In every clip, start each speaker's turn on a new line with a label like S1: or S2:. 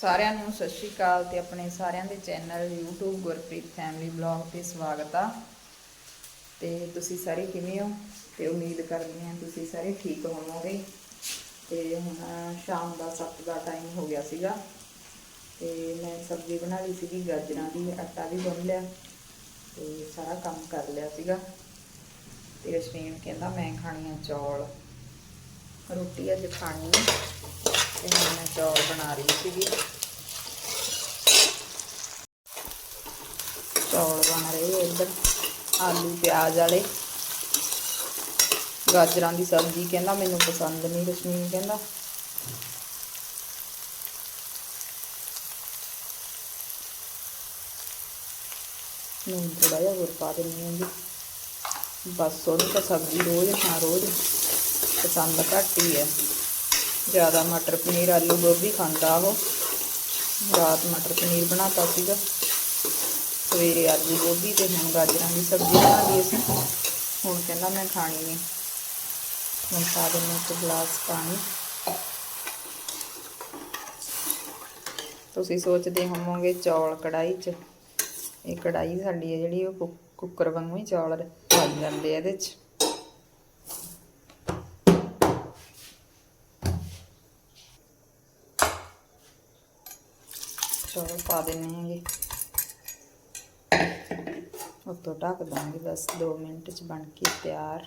S1: ਸਾਰਿਆਂ ਨੂੰ ਸਤਿ ਸ਼੍ਰੀ ਅਕਾਲ ਤੇ ਆਪਣੇ ਸਾਰਿਆਂ ਦੇ channel YouTube Gurpreet family blog ਤੇ ਸਵਾਗਤ ਆ। ਤੇ ਤੁਸੀਂ ਸਾਰੇ ਕਿਵੇਂ ਹੋ? ਤੇ ਉਮੀਦ ਕਰਦੀ ਹਾਂ ਤੁਸੀਂ ਸਾਰੇ ਠੀਕ ਹੋਵੋਗੇ। ਤੇ ਹੁਣ ਸ਼ਾਮ ਦਾ 7 ਦਾ ਟਾਈਮ ਹੋ ਗਿਆ ਸੀਗਾ। ਤੇ ਮੈਂ ਸਬਜ਼ੀ ਬਣਾ ਲਈ ਸੀਗੀ, ਗਾਜਰਾਂ ਦੀ, ਆਟਾ ਵੀ ਗੁੰਨ ਲਿਆ ਤੇ ਸਾਰਾ ਕੰਮ ਕਰ ਲਿਆ ਸੀਗਾ। ਤੇ ਰਸ਼ਮੀਨ ਕਹਿੰਦਾ ਮੈਂ ਖਾਣੀ ਆ ਚੌਲ। ਰੋਟੀ ਅੱਜ ਖਾਣੀ ਹੈ ਤੇ ਹੁਣ ਮੈਂ ਚੌਲ ਬਣਾ ਰਹੀ ਸੀਗੀ। ਚੌਲ ਬਣ ਰਹੇ ਇੱਧਰ, ਆਲੂ, ਪਿਆਜ਼ ਵਾਲੇ। ਗਾਜਰਾਂ ਦੀ ਸਬਜ਼ੀ ਕਹਿੰਦਾ ਮੈਨੂੰ ਪਸੰਦ ਨਹੀਂ ਰਸ਼ਮੀਨ ਕਹਿੰਦਾ। ਨੂੰ ਥੋੜਾ ਜਿਹਾ ਹੋਰ ਪਾ ਦਿੰਦੀ ਹਾਂ ਜੀ। ਬਸ ਉਹਨੂੰ ਤਾਂ ਸਬਜ਼ੀ ਰੋਜ਼ ਖਾ ਰੋਜ਼, ਪਸੰਦ ਘੱਟ ਹੀ ਹੈ। ਜ਼ਿਆਦਾ ਮਟਰ ਪਨੀਰ, ਆਲੂ ਗੋਭੀ ਖਾਂਦਾ ਉਹ। ਰਾਤ ਮਟਰ ਪਨੀਰ ਬਣਾਤਾ ਸੀਗਾ। ਸਵੇਰੇ ਆਲੂ ਗੋਭੀ ਤੇ ਹੁਣ ਗਾਜਰਾਂ ਦੀ ਸਬਜ਼ੀ ਬਣਾ ਲਈ ਅਸੀਂ। ਹੁਣ ਕਹਿੰਦਾ ਮੈਂ ਖਾਣੀ ਨਹੀਂ ਹੁਣ ਪਾ ਦਿੰਦੇ ਇੱਕ ਗਲਾਸ ਪਾਣੀ। ਤੁਸੀਂ ਸੋਚਦੇ ਹੋਵੋਗੇ ਚੌਲ ਕੜਾਈ 'ਚ। ਇਹ ਕੜਾਈ ਸਾਡੀ ਹੈ ਜਿਹੜੀ ਉਹ ਕੁੱਕਰ ਵਾਂਗੂ ਹੀ ਚੌਲ ਬਣ ਜਾਂਦੇ ਆ ਇਹਦੇ 'ਚ। ਚਲੋ ਪਾ ਦਿੰਨੇ ਹੈਗੇ। ਉੱਤੋਂ ਢੱਕ ਦਾਂਗੇ ਬਸ 2 ਮਿੰਟ ਚ ਬਣ ਕੇ ਤਿਆਰ।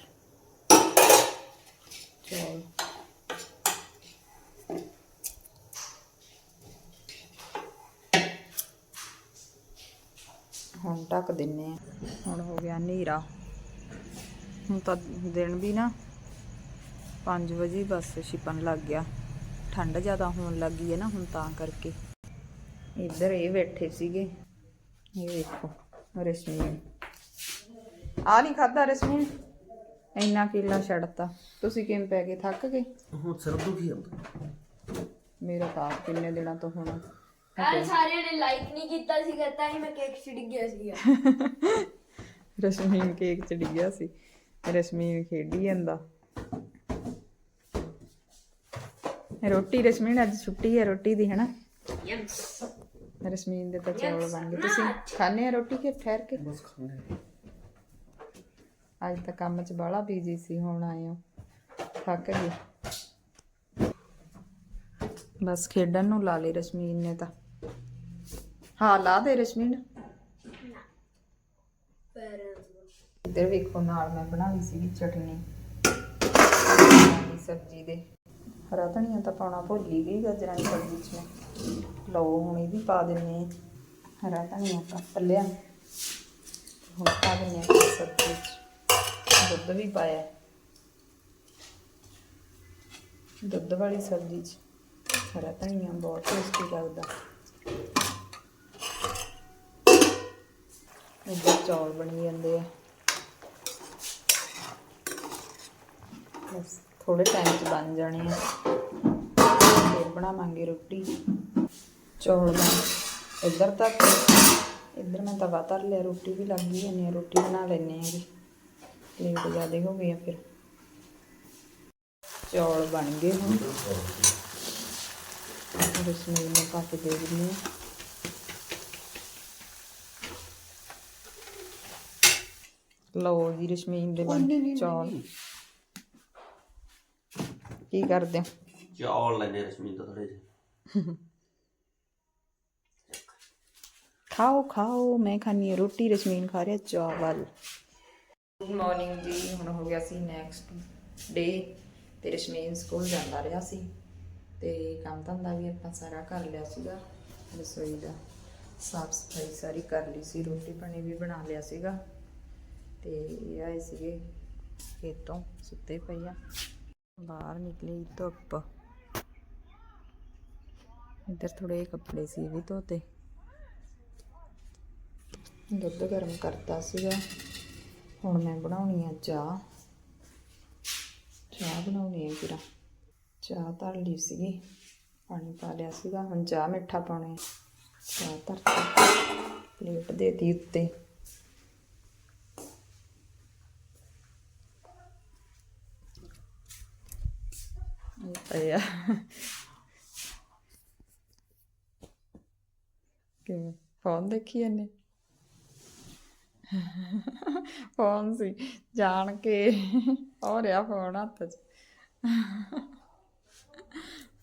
S1: ਚਲ। ਹੁਣ ਢੱਕ ਦਿੰਨੇ ਆ। ਹੁਣ ਹੋ ਗਿਆ ਹਨੇਰਾ। ਹੁਣ ਤਾਂ ਦਿਨ ਵੀ ਨਾ 5 ਵਜੇ ਬਸ ਛਿਪਣ ਲੱਗ ਗਿਆ। ਠੰਡ ਜ਼ਿਆਦਾ ਹੋਣ ਲੱਗੀ ਹੈ ਨਾ ਹੁਣ ਤਾਂ ਕਰਕੇ। ਇੱਧਰ ਇਹ ਬੈਠੇ ਸੀਗੇ। ਇਹ ਵੇਖੋ ਰਸ਼ਮੀਨ। ਆ ਨਹੀਂ ਖਾਦਾ ਰਸ਼ਮੀਨ? ਇੰਨਾ ਕਿੱਲਾ ਛੱਡਤਾ। ਤੁਸੀਂ ਕਿਵੇਂ ਪੈ ਗਏ? ਥੱਕ ਗਏ?
S2: ਹੁਣ ਸਿਰ ਦੁਖੀ ਹੁੰਦਾ
S1: ਮੇਰਾ ਤਾਂ ਕਿੰਨੇ ਦਿਨਾਂ ਤੋਂ ਹੁਣ।
S3: ਕੱਲ ਸਾਰਿਆਂ ਨੇ ਲਾਈਕ ਨਹੀਂ ਕੀਤਾ ਸੀਗਾ ਤਾਂ ਹੀ ਮੈਂ ਕੇਕ ਛਿੜ ਗਿਆ ਸੀਗਾ।
S1: ਰਸ਼ਮੀਨ ਕੇਕ ਚ ਡਿੱਗਿਆ ਸੀ। ਰਸ਼ਮੀਨ ਖੇਡੀ ਜਾਂਦਾ। ਰੋਟੀ ਰਸ਼ਮੀਨ ਅੱਜ ਛੁੱਟੀ ਹੈ ਰੋਟੀ ਦੀ ਹੈਨਾ?
S3: ਯੈਸ
S1: ਰਸ਼ਮੀਨ ਦੇ ਤਾਂ ਚੌਲ ਬਣ ਗਏ ਤੁਸੀਂ ਖਾਣੇ ਆ ਰੋਟੀ ਕਿ ਠਹਿਰ ਕੇ
S2: ਬਸ ਖਾਣੇ
S1: ਅੱਜ ਤਾਂ ਕੰਮ 'ਚ ਬਾਹਲਾ ਬੀਜੀ ਸੀ ਹੁਣ ਆਏ ਹੋ ਥੱਕ ਗਏ ਬਸ ਖੇਡਣ ਨੂੰ ਲਾ ਲਈ ਰਸ਼ਮੀਨ ਨੇ ਤਾਂ ਹਾਂ ਲਾ ਦੇ ਰਸ਼ਮੀਨ
S3: ਪਰ
S1: ਇੱਧਰ ਵੇਖੋ ਨਾਲ ਮੈਂ ਬਣਾ ਲਈ ਸੀ ਚਟਨੀ ਸਬਜ਼ੀ ਦੇ ਹਰਾ ਧਨੀਆ ਤਾਂ ਪਾਉਣਾ ਭੁੱਲ ਹੀ ਗਈ ਗਾਜਰਾਂ ਦੀ ਸਬਜ਼ੀ 'ਚ ਮੈਂ ਲਓ ਹੁਣ ਇਹ ਵੀ ਪਾ ਦਿੰਨੇ ਆ ਹਰਾ ਧਨੀਆ ਕੱਟ ਲਿਆ ਹੁਣ ਪਾ ਦਿੰਨੇ ਆ ਸਬਜ਼ੀ 'ਚ ਦੁੱਧ ਵੀ ਪਾਇਆ। ਦੁੱਧ ਵਾਲੀ ਸਬਜ਼ੀ 'ਚ ਹਰਾ ਧਨੀਆ ਬਹੁਤ ਟੇਸਟੀ ਲੱਗਦਾ। ਇੱਧਰ ਚੌਲ ਬਣੀ ਜਾਂਦੇ ਆ। ਬਸ ਥੋੜੇ ਟਾਈਮ 'ਚ ਬਣ ਜਾਣੇ ਆ। ਫਿਰ ਬਣਾਵਾਂਗੇ ਰੋਟੀ। ਚੌਲ ਬਣ ਇੱਧਰ ਤੱਕ ਇੱਧਰ ਮੈਂ ਤਵਾ ਧਰ ਲਿਆ ਰੋਟੀ ਵੀ ਲੱਗ ਗਈ ਇੰਨੀ ਰੋਟੀ ਬਣਾ ਲੈਣੇ ਆਗੇ ਲੇਟ ਜ਼ਿਆਦੇ ਹੋ ਗਏ ਆ ਫਿਰ ਚੌਲ ਬਣ ਗਏ ਹੁਣ ਰਸਮੀ ਨੂੰ ਪਾ ਕੇ ਦੇ ਦਿੰਦੇ ਹਾਂ ਲਓ ਜੀ ਰਸ਼ਮੀਨ ਦੇ ਬਣ ਚੌਲ ਕੀ ਕਰਦੇ ਹੋ
S2: ਚੌਲ ਲੈਣੇ ਰਸ਼ਮੀ ਤੋਂ ਥੋੜੇ ਜਿਹੇ
S1: ਖਾਓ ਖਾਓ, ਮੈਂ ਖਾਣੀ ਹੈ ਰੋਟੀ, ਰਸ਼ਮੀਨ ਖਾ ਰਿਹਾ, ਚਾਵਲ। ਗੁੱਡ ਮਾਰਨਿੰਗ ਜੀ, ਹੁਣ ਹੋ ਗਿਆ ਸੀ ਨੈਕਸਟ ਡੇ ਤੇ ਰਸ਼ਮੀਨ ਸਕੂਲ ਜਾਂਦਾ ਰਿਹਾ ਸੀ। ਤੇ ਕੰਮ ਧੰਦਾ ਵੀ ਆਪਾਂ ਸਾਰਾ ਕਰ ਲਿਆ ਸੀਗਾ, ਰਸੋਈ ਦਾ। ਸਾਫ਼ ਸਫ਼ਾਈ ਸਾਰੀ ਕਰ ਲਈ ਸੀ, ਰੋਟੀ ਪਾਣੀ ਵੀ ਬਣਾ ਲਿਆ ਸੀਗਾ। ਤੇ ਇਹ ਆਏ ਸੀਗੇ ਖੇਤੋਂ, ਸੁੱਤੇ ਪਈ ਆ। ਬਾਹਰ ਨਿਕਲੀ ਧੁੱਪ। ਇੱਧਰ ਥੋੜੇ ਕੱਪੜੇ ਸੀ ਵੀ ਧੋਤੇ। ਦੁੱਧ ਗਰਮ ਕਰਤਾ ਸੀਗਾ। ਹੁਣ ਮੈਂ ਬਣਾਉਣੀ ਆ ਚਾਹ। ਚਾਹ ਬਣਾਉਣੀ ਹੈ ਕਿਰਾ ਚਾਹ ਧਰ ਲਈ ਸੀਗੀ। ਪਾਣੀ ਪਾ ਲਿਆ ਸੀਗਾ। ਹੁਣ ਚਾਹ ਮਿੱਠਾ ਪਾਉਣਾ ਚਾਹ ਧਰਤੀ। ਪਲੇਟ ਦੇਤੀ ਉੱਤੇ। ਇਹ ਕਿਵੇਂ? ਫੋਨ ਦੇਖੀ ਇਹਨੇ ਫੋਨ ਸੀ ਜਾਣ ਕੇ ਹੋ ਰਿਹਾ ਫੋਨ ਹੱਥ 'ਚ।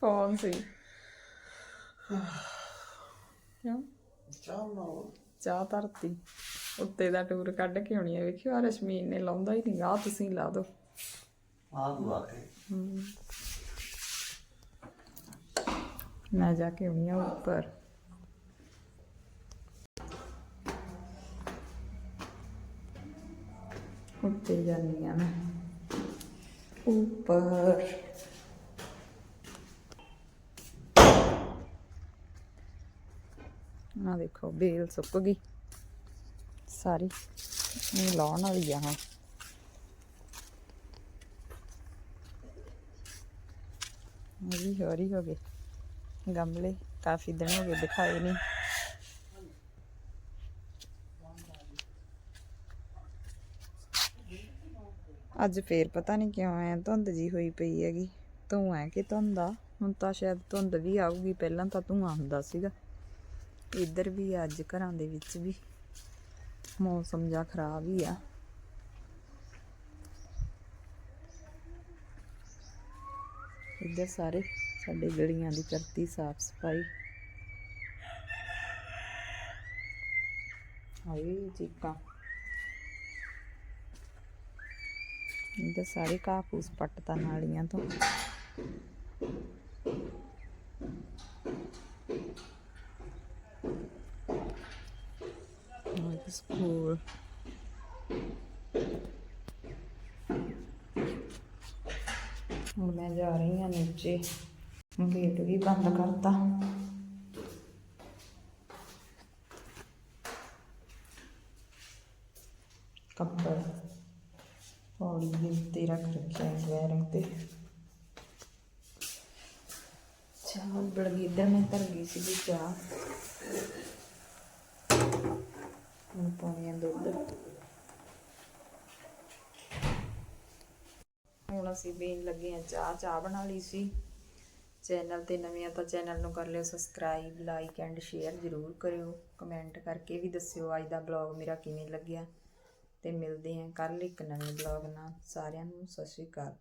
S1: ਫੋਨ ਸੀ। ਕਿਉਂ?
S2: ਚਾਹ
S1: ਚਾਹ ਧਰਤੀ। ਉੱਤੇ ਦਾ ਟੂਰ ਕੱਢ ਕੇ ਆਉਣੀ ਹੈ ਵੇਖਿਓ ਆ ਰਸ਼ਮੀਨ ਨੇ ਲਾਉਂਦਾ ਹੀ ਨਹੀਂ। ਆ ਤੁਸੀਂ ਲਾ ਦਿਓ
S2: ਆ ਤੂੰ ਆ ਕੇ
S1: ਮੈਂ ਜਾ ਕੇ ਆਉਣੀ ਆ ਉੱਪਰ। ਉੱਤੇ ਜਾਨੀ ਆ ਮੈਂ ਉੱਪਰ। ਆ ਦੇਖੋ, ਬੇਲ ਸੁੱਕ ਗਈ। ਸਾਰੀ। ਇਹ ਲਾਉਣ ਵਾਲੀ ਆ ਹੁਣ। ਇਹ ਵੀ ਹੋ ਰਹੀ ਗਏ। ਗਮਲੇ ਕਾਫੀ ਦਿਨ ਹੋ ਗਏ ਦਿਖਾਏ ਨਹੀਂ। ਅੱਜ ਫੇਰ ਪਤਾ ਨਹੀਂ ਕਿਉਂ ਐ ਧੁੰਦ ਜੀ ਹੋਈ ਪਈ ਹੈਗੀ। ਧੂੰ ਐ ਕਿ ਧੁੰਦ ਆ? ਹੁਣ ਤਾਂ ਸ਼ਾਇਦ ਧੁੰਦ ਵੀ ਆਊਗੀ, ਪਹਿਲਾਂ ਤਾਂ ਧੂੰਆਂ ਹੁੰਦਾ ਸੀਗਾ। ਇੱਧਰ ਵੀ ਆ, ਅੱਜ ਘਰਾਂ ਦੇ ਵਿੱਚ ਵੀ। ਮੌਸਮ ਜਾਂ ਖਰਾਬ ਹੀ ਆ। ਇੱਧਰ ਸਾਰੇ ਸਾਡੇ ਗਲੀਆਂ ਦੀ ਕਰਤੀ ਸਾਫ਼ ਸਫ਼ਾਈ। ਹਾਏ, ਚੀਕਾਂ। ਇੱਧਰ ਸਾਰੇ ਘਾਹ ਫੂਸ ਪੱਟਤਾ ਨਾਲੀਆਂ ਤੋਂ। ਹੋਰ ਸਕੂਲ। ਹੁਣ ਮੈਂ ਜਾ ਰਹੀ ਹਾਂ ਨੀਚੇ। ਗੇਟ ਵੀ ਬੰਦ ਕਰਤਾ। ਕੱਪੜ। ਪੌੜੀ ਦੇ ਉੱਤੇ ਰੱਖ ਰੱਖਿਆ ਵੈਰਿੰਗ ਤੇ ਚਾਹ ਬੜ ਮੈਂ ਧਰ ਗਈ ਸੀ ਚਾਹ ਹੁਣ ਪਾਉਣੀ ਆ ਦੁੱਧ ਹੁਣ ਅਸੀਂ ਪੀਣ ਲੱਗੇ ਆ ਚਾਹ ਚਾਹ ਬਣਾ ਲਈ ਸੀ। ਚੈਨਲ ਤੇ ਨਵੇਂ ਆ ਤਾਂ ਚੈਨਲ ਨੂੰ ਕਰ ਲਿਓ ਸਬਸਕ੍ਰਾਈਬ, ਲਾਈਕ ਐਂਡ ਸ਼ੇਅਰ ਜ਼ਰੂਰ ਕਰਿਓ। ਕਮੈਂਟ ਕਰਕੇ ਵੀ ਦੱਸਿਓ ਅੱਜ ਦਾ ਬਲੌਗ ਮੇਰਾ ਕਿਵੇਂ ਲੱਗਿਆ। ਤੇ ਮਿਲਦੇ ਹਾਂ ਕੱਲ ਇੱਕ ਨਵੇਂ ਬਲੌਗ ਨਾਲ। ਸਾਰਿਆਂ ਨੂੰ ਸਤਿ ਸ਼੍ਰੀ ਅਕਾਲ।